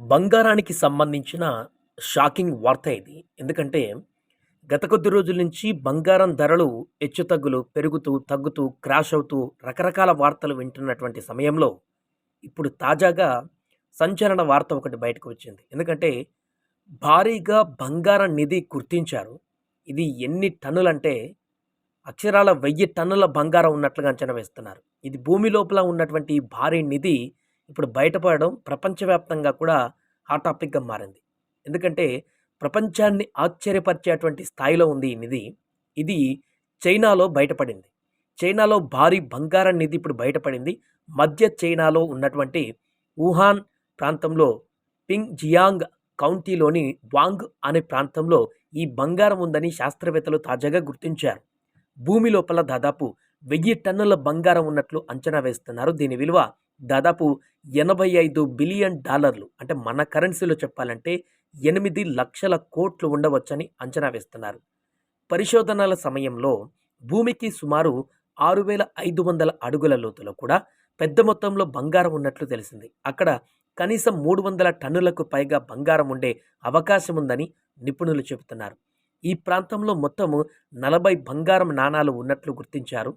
బంగారానికి సంబంధించిన షాకింగ్ వార్త ఇది. ఎందుకంటే, గత కొద్ది రోజుల నుంచి బంగారం ధరలు హెచ్చుతగ్గులు పెరుగుతూ, తగ్గుతూ, క్రాష్ అవుతూ రకరకాల వార్తలు వింటున్నటువంటి సమయంలో, ఇప్పుడు తాజాగా సంచలన వార్త ఒకటి బయటకు వచ్చింది. ఎందుకంటే, భారీగా బంగారం నిధి గుర్తించారు. ఇది ఎన్ని టన్నులంటే, అక్షరాల వెయ్యి టన్నుల బంగారం ఉన్నట్లుగా అంచనా వేస్తున్నారు. ఇది భూమి లోపల ఉన్నటువంటి భారీ నిధి ఇప్పుడు బయటపడడం ప్రపంచవ్యాప్తంగా కూడా హాట్ టాపిక్‌గా మారింది. ఎందుకంటే, ప్రపంచాన్ని ఆశ్చర్యపరిచేటువంటి స్థాయిలో ఉంది ఈ నిధి. ఇది చైనాలో బయటపడింది. చైనాలో భారీ బంగారం నిధి ఇప్పుడు బయటపడింది. మధ్య చైనాలో ఉన్నటువంటి వుహాన్ ప్రాంతంలో పింగ్ జియాంగ్ కౌంటీలోని వాంగ్ అనే ప్రాంతంలో ఈ బంగారం ఉందని శాస్త్రవేత్తలు తాజాగా గుర్తించారు. భూమి లోపల దాదాపు వెయ్యి టన్నుల బంగారం ఉన్నట్లు అంచనా వేస్తున్నారు. దీని విలువ దాదాపు 85 బిలియన్ డాలర్లు అంటే మన కరెన్సీలో చెప్పాలంటే 8,00,000 కోట్లు ఉండవచ్చని అంచనా వేస్తున్నారు. పరిశోధనల సమయంలో భూమికి సుమారు 6,500 అడుగుల లోతులో కూడా పెద్ద మొత్తంలో బంగారం ఉన్నట్లు తెలిసింది. అక్కడ కనీసం 300 టన్నులకు పైగా బంగారం ఉండే అవకాశం ఉందని నిపుణులు చెబుతున్నారు. ఈ ప్రాంతంలో మొత్తం 40 బంగారం నాణాలు ఉన్నట్లు గుర్తించారు.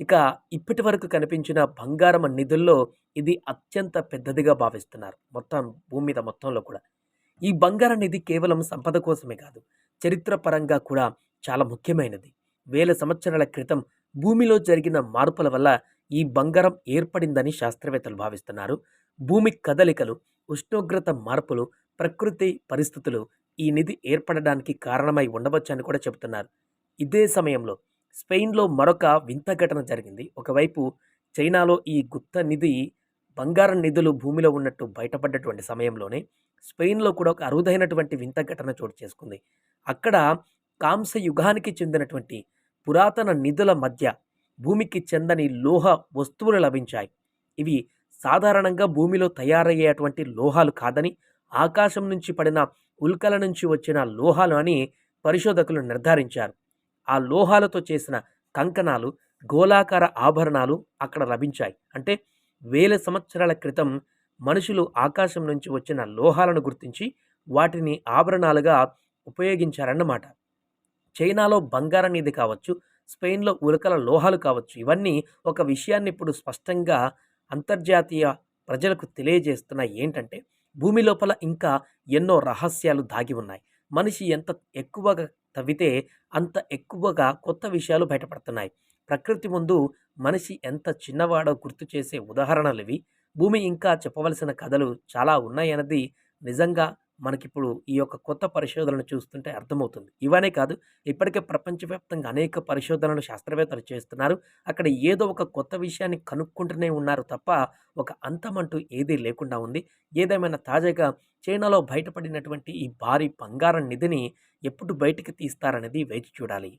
ఇక ఇప్పటివరకు కనిపించిన బంగారం నిధుల్లో ఇది అత్యంత పెద్దదిగా భావిస్తున్నారు. మొత్తం భూమి మీద మొత్తంలో కూడా. ఈ బంగారం నిధి కేవలం సంపద కోసమే కాదు, చరిత్రపరంగా కూడా చాలా ముఖ్యమైనది. వేల సంవత్సరాల క్రితం భూమిలో జరిగిన మార్పుల వల్ల ఈ బంగారం ఏర్పడిందని శాస్త్రవేత్తలు భావిస్తున్నారు. భూమి కదలికలు, ఉష్ణోగ్రత మార్పులు, ప్రకృతి పరిస్థితులు ఈ నిధి ఏర్పడడానికి కారణమై ఉండవచ్చని కూడా చెబుతున్నారు. ఇదే సమయంలో స్పెయిన్‌లో మరొక వింత ఘటన జరిగింది. ఒకవైపు చైనాలో ఈ గుప్త నిధి బంగారం నిధులు భూమిలో ఉన్నట్టు బయటపడ్డటువంటి సమయంలోనే స్పెయిన్‌లో కూడా ఒక అరుదైనటువంటి వింత ఘటన చోటు చేసుకుంది. అక్కడ కాంస్య యుగానికి చెందినటువంటి పురాతన నిధుల మధ్య భూమికి చెందని లోహ వస్తువులు లభించాయి. ఇవి సాధారణంగా భూమిలో తయారయ్యేటువంటి లోహాలు కాదని, ఆకాశం నుంచి పడిన ఉల్కల నుంచి వచ్చిన లోహాలు అని పరిశోధకులు నిర్ధారించారు. ఆ లోహాలతో చేసిన కంకణాలు, గోళాకార ఆభరణాలు అక్కడ లభించాయి. అంటే వేల సంవత్సరాల క్రితం మనుషులు ఆకాశం నుంచి వచ్చిన లోహాలను గుర్తించి వాటిని ఆభరణాలుగా ఉపయోగించారన్నమాట. చైనాలో బంగారం ఇది కావచ్చు, స్పెయిన్‌లో ఉలకల లోహాలు కావచ్చు ఇవన్నీ ఒక విషయాన్ని ఇప్పుడు స్పష్టంగా అంతర్జాతీయ ప్రజలకు తెలియజేస్తున్నాయి. ఏంటంటే భూమి లోపల ఇంకా ఎన్నో రహస్యాలు దాగి ఉన్నాయి. మనిషి ఎంత ఎక్కువగా తవ్వితే అంత ఎక్కువగా కొత్త విషయాలు బయటపడుతున్నాయి. ప్రకృతి ముందు మనిషి ఎంత చిన్నవాడో గుర్తు చేసే ఉదాహరణలు ఇవి భూమి ఇంకా చెప్పవలసిన కథలు చాలా ఉన్నాయన్నది నిజంగా మనకిప్పుడు ఈ యొక్క కొత్త పరిశోధనలు చూస్తుంటే అర్థమవుతుంది. ఇవనే కాదు ఇప్పటికే ప్రపంచవ్యాప్తంగా అనేక పరిశోధనలు శాస్త్రవేత్తలు చేస్తున్నారు. అక్కడ ఏదో ఒక కొత్త విషయాన్ని కనుక్కుంటూనే ఉన్నారు తప్ప ఒక అంతమంటూ ఏదీ లేకుండా ఉంది. ఏదేమైనా తాజాగా చైనాలో బయటపడినటువంటి ఈ భారీ బంగారం నిధిని ఎప్పుడు బయటికి తీస్తారనేది వేచి చూడాలి.